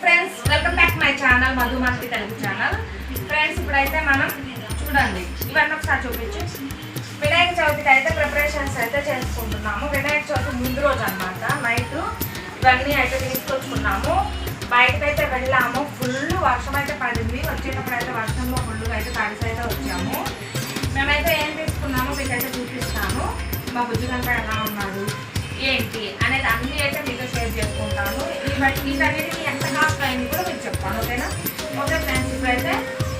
Friends welcome back my channel Madhumati Telugu channel friends ఇప్పుడైతే మనం చూడండి ఇవన్నీ ఒకసారి చూపించు. వినాయక చవితికి అయితే ప్రిపరేషన్స్ అయితే చేసుకుంటున్నాము. వినాయక చవితి ముందు రోజు అనమాట నైట్ ఇవన్నీ అయితే తీసుకొచ్చుకున్నాము. బయటకైతే వెళ్ళాము. ఫుల్ వర్షం అయితే పడింది. వచ్చేటప్పుడు అయితే వర్షంలో ఫుల్ అయితే తడిసి అయితే వచ్చాము. మేమైతే ఏం తీసుకున్నామో మీకైతే చూపిస్తాము మా బుజ్జి ఎలా ఉన్నాడు ఏంటి అనేది అన్నీ అయితే మీతో షేర్ చేసుకుంటాను అనేది మీ ఎంత కాస్ట్ అయింది కూడా మీకు చెప్తాను ఓకేనా? ఓకే ఫ్రెండ్స్ ఇప్పుడైతే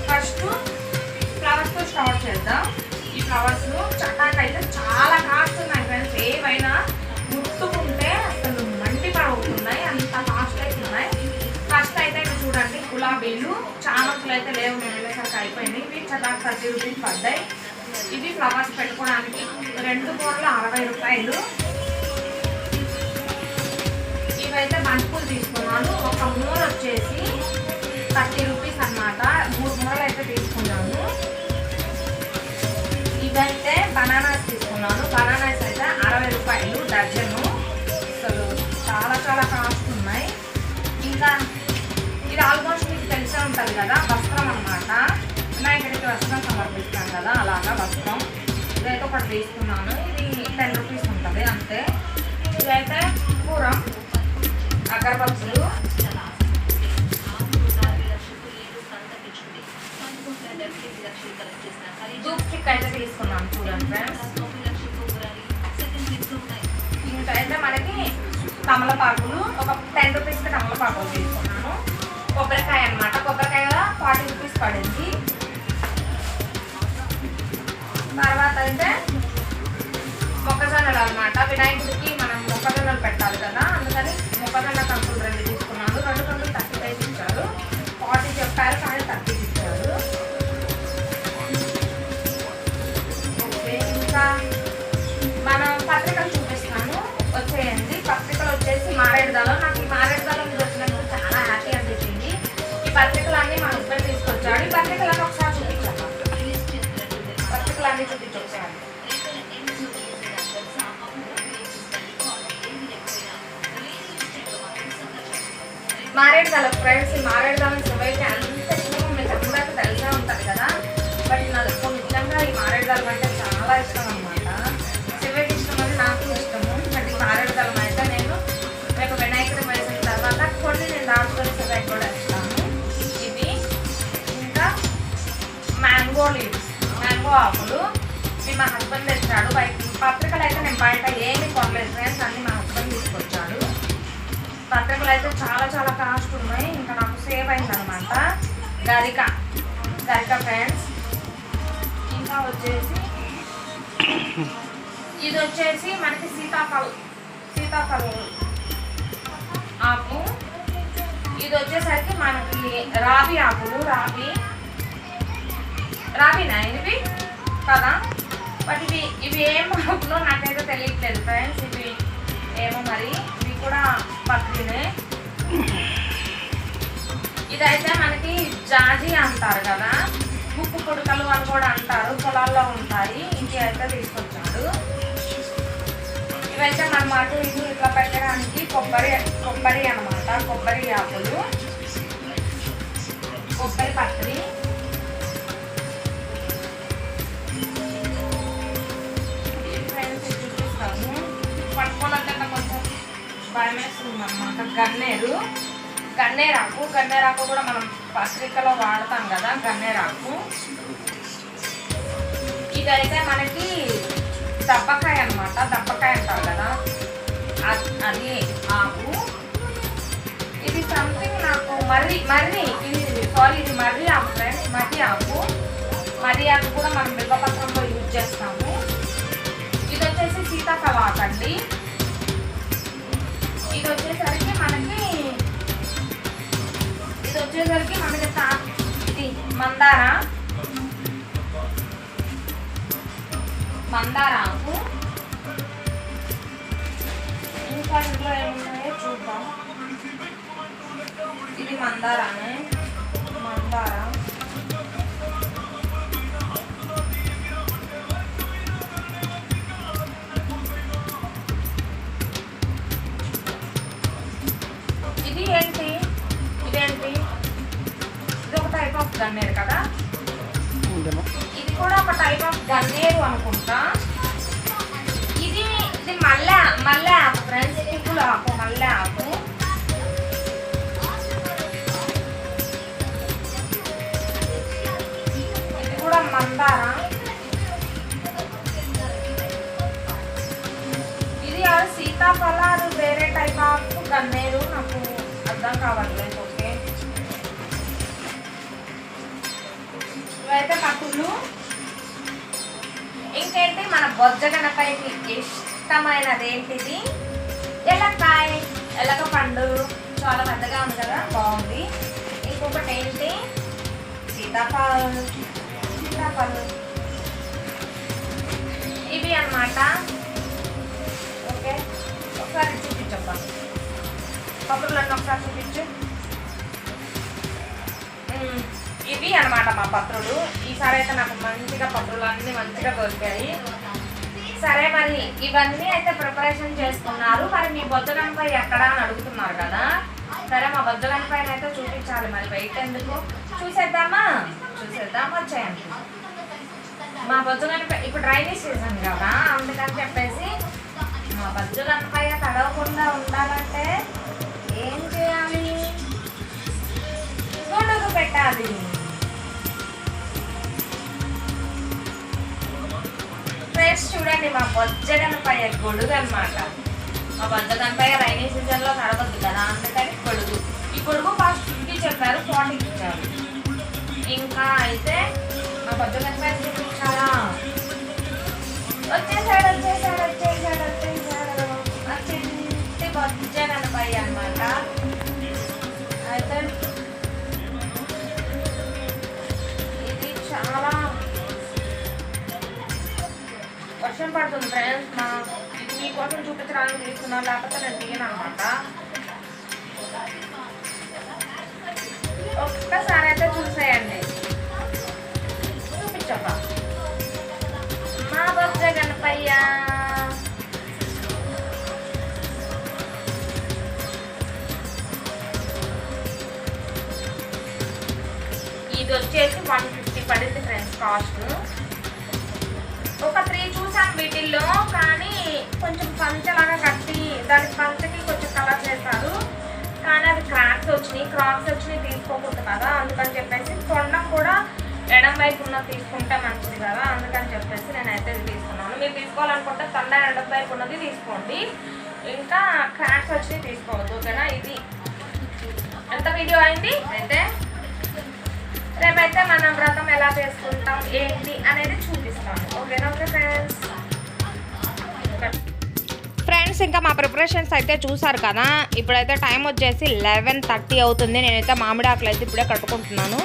ఫస్ట్ ఫ్లవర్స్తో స్టార్ట్ చేద్దాం. ఈ ఫ్లవర్స్ చట్టాకి అయితే చాలా కాస్ట్ ఉన్నాయి ఫ్రెండ్స్ ఏవైనా ముట్టుకుంటే అసలు మంటి పడవుతున్నాయి అంత కాస్ట్ అయితే ఉన్నాయి. ఫస్ట్ అయితే ఇవి చూడండి గులాబీలు చామంతులు అయితే లేవు నేను వెళ్ళేసరికి అయిపోయినాయి. ఇవి చటాక్ థర్టీ రూపీస్ పడ్డాయి. ఇవి ఫ్లవర్స్ పెట్టుకోవడానికి రెండు కూరలు అరవై రూపాయలు. ఇవైతే బంతిపూలు తీసుకున్నాను. ఒక మూర వచ్చేసి థర్టీ రూపీస్ అన్నమాట. మూడు మూరలు అయితే తీసుకున్నాను. ఇవైతే బనానాస్ తీసుకున్నాను. బనానాస్ అయితే అరవై రూపాయలు డజను. అసలు చాలా చాలా కాస్ట్ ఉన్నాయి. ఇంకా ఇది ఆల్మోస్ట్ మీకు తెలిసే ఉంటుంది కదా వస్త్రం అనమాట వినాయకుడికి వస్త్రం సమర్పిస్తాం కదా అలాగా వస్త్రం. ఇదైతే ఒకటి తీసుకున్నాను. ఇది టెన్ రూపీస్ ఉంటుంది అంతే. ఇదైతే కూర. అగరబత్తులు. ధూప్ స్టిక్ అయితే తీసుకున్నాను చూడండి ఫ్రెండ్స్ మనకి తమలపాకులు ఒక టెన్ రూపీస్కి తమలపాకులు తీసుకున్నాను. కొబ్బరికాయ అన్నమాట. కొబ్బరికాయ ఫార్టీ రూపీస్ పడింది. తర్వాత అయితే మొక్కజొన్నలు అన్నమాట. వినాయకుడికి మనం మొక్కజొన్నలు పెట్టాలి కదా అందుకని మొక్కజొన్న కంకులు రెండు తీసుకున్నాను రెండు కంకులు థర్టీ ఫైవ్ ఇచ్చారు. ఫార్టీ చెప్పారు కానీ థర్టీ ఇచ్చారు. ఓకే ఇంకా మన పత్రికలు చూపిస్తాను. వచ్చేయండి. పత్రికలు వచ్చేసి మారేడుదలం నాకు ఈ మారేడుదలం ఇది వచ్చినందుకు చాలా హ్యాపీ అనిపించింది. ఈ పత్రికలు అన్నీ మా హస్బెండ్ తీసుకొచ్చాడు. ఈ పత్రికలను ఒకసారి చూపించాను పత్రికలు అన్నీ చూపించొచ్చాను మారేడుదలం ఫ్రెండ్స్ ఈ మారేడుదామని శివయ్యకి అంత ఇష్టం మీకు అందరికీ తెలిసే ఉంటారు కదా? బట్ నాకు నిజంగా ఈ మారేడుదలం అంటే చాలా ఇష్టం అనమాట శివకి ఇష్టం అని నాకు ఇష్టము. బట్ ఈ మారేడుదలం అయితే నేను రేపు వినాయకుడు వేసిన తర్వాత కొన్ని నేను దాచుకొని శివకి కూడా ఇస్తాను. ఇవి ఇంకా మ్యాంగో లీవ్స్ మ్యాంగో ఆకులు. ఇవి మా హస్బెండ్ తెచ్చాడు. బయట పత్రికలు అయితే నేను బయట ఏ అయితే చాలా చాలా కాస్ట్ ఉన్నాయి. ఇంకా నాకు సేవ్ అయింది అనమాట గరిక. గరిక ఫ్రెండ్స్ ఇంకా వచ్చేసి ఇది వచ్చేసి మనకి సీతాఫలం. సీతాఫలం ఆకు. ఇది వచ్చేసరికి మనకి రాబి ఆకులు రాబి రాబినా ఇవి? కదా? బట్ ఇవి ఇవి ఏం ఆకులో నాకైతే తెలియట్లేదు ఫ్రెండ్స్ ఇవి కూడా పత్రినే ఇదైతే మనకి జాజి అంటారు కదా. ముక్కు పుడకలు అని కూడా అంటారు. పొలాల్లో ఉంటాయి. ఇంటి అయితే తీసుకొచ్చాడు. ఇవైతే మనం అటు ఇటు ఇట్లా పెట్టడానికి కొబ్బరి కొబ్బరి అన్నమాట. కొబ్బరి ఆకులు కొబ్బరి పత్రి భయం వేస్తుంది గన్నేరు. గన్నేరాకు. గన్నేరాకు కూడా మనం పత్రికలో వాడతాం కదా గన్నేరాకు. ఇదైతే మనకి దబ్బకాయ అన్నమాట. దబ్బకాయ అంటారు కదా. అది ఆకు. ఇది సంథింగ్ నాకు మర్రి మర్రి. ఇది సారీ ఇది మర్రి ఆకు ఫ్రెండ్స్ మర్రి ఆకు. మర్రి ఆకు కూడా మనం మిగపత్రంలో యూజ్ చేస్తాము. ఇది వచ్చేసి సీతాఫల ఆకు అండి ఇది వచ్చేసరికి మనకి ఇది వచ్చేసరికి మనకి తా- ఇది మందార. మందార ఆకు. ఇంకా ఇంట్లో ఏమున్నాయో చూద్దాం. ఇది మందారానే. మందార. ఆఫ్ గన్నేరు కదా? ఇది కూడా ఒక టైప్ ఆఫ్ గన్నేరు అనుకుంటా. ఇది ఇది మల్లె మల్లె ఆకు ఫ్రెండ్స్ పువ్వుల ఆకు మల్లె ఆకు. ఇది కూడా మందార? ఇది సీతాఫలాలు వేరే టైప్ ఆఫ్ గన్నేరు నాకు అర్థం కావట్లేదు. ఇవైతే పట్టులు. ఇంకేంటి మన బొజ్జ గణపైకి ఇష్టమైనది ఏంటిది ఎలకాయ ఎలక పండు చాలా పెద్దగా ఉంది కదా బాగుంది. ఇంకొకటి ఏంటి సీతాఫలం సీతాఫలం. ఇవి అన్నమాట. ఓకే ఒకసారి చూపించబ్బా పత్రులన్నీ ఒకసారి చూపించు. ఇవి అనమాట మా పత్రులు. ఈసారి అయితే నాకు మంచిగా పత్రులు అన్నీ మంచిగా దొరికాయి. సరే మరి ఇవన్నీ అయితే ప్రిపరేషన్ చేసుకున్నారు. మరి మీ బొద్దుగంపై ఎక్కడ అని అడుగుతున్నారు కదా. సరే మా బొద్దుగంపైన అయితే చూపించాలి మరి. వెయిట్ ఎందుకు? చూసేద్దామా? చూసేద్దాం వచ్చేయండి. మా బొద్దుగనపై ఇప్పుడు రైనీ సీజన్ కదా అందుకని చెప్పేసి మా బొద్దుగనపై తడవకుండా ఉండాలంటే ఏం చేయాలి? గొడుగు పెట్టాలి. ఫ్రెండ్స్ చూడండి మా బొజ్జగనపయ్య గొడుగు అనమాట మా బొజ్జగనపయ్య రైనీ సీజన్లో నడవద్దు కదా అందుకని గొడుగు. ఈ గొడుగు ఫస్ట్ ఫిఫ్టీ చెప్పారు ఫార్టీకి ఇచ్చారు. ఇంకా అయితే మా బొజ్జగనపయ్య చూపించారా పడుతుంది ఫ్రెండ్స్ మా మీకోసం చూపించడానికి తీసుకున్నాను లేకపోతే నేను తీయను అనమాట ఒక్కసారి అయితే చూసేయండి. చూపించప్ప మా బొజ్జ గణపయ్య. ఇది వచ్చేసి వన్ ఫిఫ్టీ పడింది ఫ్రెండ్స్ కాస్ట్ ఒక త్రీ చూసాను వీటిల్లో కానీ కొంచెం పంచలాగా కట్టి దానికి పంచకి కొంచెం కలర్ చేశారు. కానీ అది క్రాక్స్ వచ్చినాయి క్రాక్స్ వచ్చినాయి తీసుకోకూడదు కదా అందుకని చెప్పేసి తొండం కూడా ఎడం వైపు ఉన్నది తీసుకుంటే మంచిది కదా అందుకని చెప్పేసి నేనైతే ఇది తీసుకున్నాను. మీరు తీసుకోవాలనుకుంటే తొండ ఎడం వైపు ఉన్నది తీసుకోండి. ఇంకా క్రాక్స్ వచ్చి తీసుకోవద్దు ఓకేనా? ఇది. ఎంత వీడియో అయింది? అయితే రేపైతే మనం వ్రతం ఎలా చేసుకుంటాం ఏంటి అనేది చూపిస్తాను ఓకేనా ఓకే ఫ్రెండ్స్? ఫ్రెండ్స్ ఇంకా మా ప్రిపరేషన్స్ అయితే చూసారు కదా. ఇప్పుడైతే టైం వచ్చేసి లెవెన్ థర్టీ అవుతుంది. నేనైతే మామిడి ఆకులు అయితే ఇప్పుడే కట్టుకుంటున్నాను.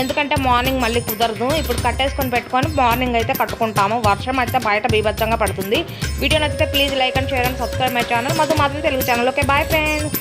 ఎందుకంటే మార్నింగ్ మళ్ళీ కుదరదు. ఇప్పుడు కట్టేసుకొని పెట్టుకొని మార్నింగ్ అయితే కట్టుకుంటాము. వర్షం అయితే బయట బీభత్సంగా పడుతుంది. వీడియో నచ్చితే please like and share and subscribe my channel. Madhu మాత్రం Telugu channel. Okay bye friends.